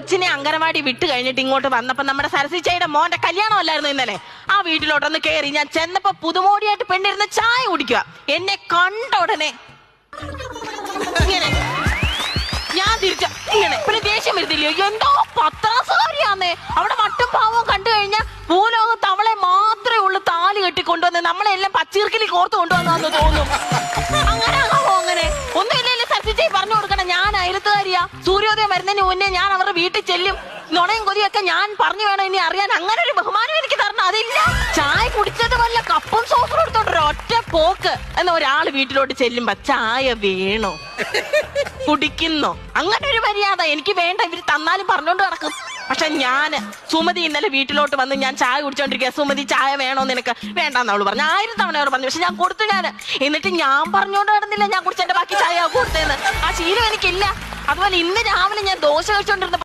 കൊച്ചിനെ അങ്കനവാടി വിട്ട് കഴിഞ്ഞിട്ട് ഇങ്ങോട്ട് വന്നപ്പോ നമ്മുടെ സരസിച്ചയുടെ മോന്റെ കല്യാണം അല്ലായിരുന്നു ഇന്നലെ. ആ വീട്ടിലോട്ടൊന്ന് കയറി ഞാൻ ചെന്നപ്പോ പുതുമോടിയായിട്ട് പെണ്ണിരുന്ന് ചായ കുടിക്കുക. എന്നെ കണ്ട ഉടനെ ഞാൻ തിരിച്ച ഇങ്ങനെ. പിന്നെ ദേഷ്യം വരുത്തില്ലയോ എന്തോ പത്രാസുകാരിയാന്നേ. അവിടെ മട്ടും പാവവും കണ്ടു കഴിഞ്ഞാൽ ഭൂലോകത്ത് അവളെ മാത്രമേ ഉള്ളൂ താലി കെട്ടി കൊണ്ടുവന്ന് നമ്മളെല്ലാം പച്ചീർക്കിലി കോർത്ത് കൊണ്ടുവന്നു തോന്നും അങ്ങനെ അങ്ങനെ? ഒന്നുമില്ലല്ലേ സത്യജി പറഞ്ഞു കൊടുക്കും അയലത്തുകാരിയാ സൂര്യോദയം വരുന്നതിന് മുന്നേ ഞാൻ അവരുടെ വീട്ടിൽ ചെല്ലും. നുണയും കൊതിയൊക്കെ ഞാൻ പറഞ്ഞു വേണം ഇനി അറിയാൻ. അങ്ങനെ ഒരു ബഹുമാനം എനിക്ക് തരണം. അതില്ല. ചായ കുടിച്ചത് വല്ല കപ്പും സോസും എടുത്തോണ്ട് ഒറ്റ പോക്ക്. എന്ന ഒരാൾ വീട്ടിലോട്ട് ചെല്ലുമ്പോ ചായ വേണോ? കുടിക്കുന്നോ? അങ്ങനെ ഒരു മര്യാദ എനിക്ക് വേണ്ട. ഇവർ തന്നാലും പറഞ്ഞോണ്ട് നടക്കും. പക്ഷെ ഞാൻ സുമതി ഇന്നലെ വീട്ടിലോട്ട് വന്ന് ഞാൻ ചായ കുടിച്ചോണ്ടിരിക്കുക സുമതി ചായ വേണോ നിനക്ക്? വേണ്ടെന്ന് അവൾ പറഞ്ഞു. ആയിരം തവണ അവർ പറഞ്ഞു. പക്ഷെ ഞാൻ കൊടുത്തു ഞാൻ എന്നിട്ട് ഞാൻ പറഞ്ഞോണ്ട് നടന്നില്ല. ഞാൻ കുടിച്ചെന്റെ ബാക്കി ചായ കൊടുത്തേന്ന്. ശീലം എനിക്കില്ല. അതുപോലെ ഇന്ന് രാവിലെ ഞാൻ ദോശ കഴിച്ചോണ്ടിരുന്ന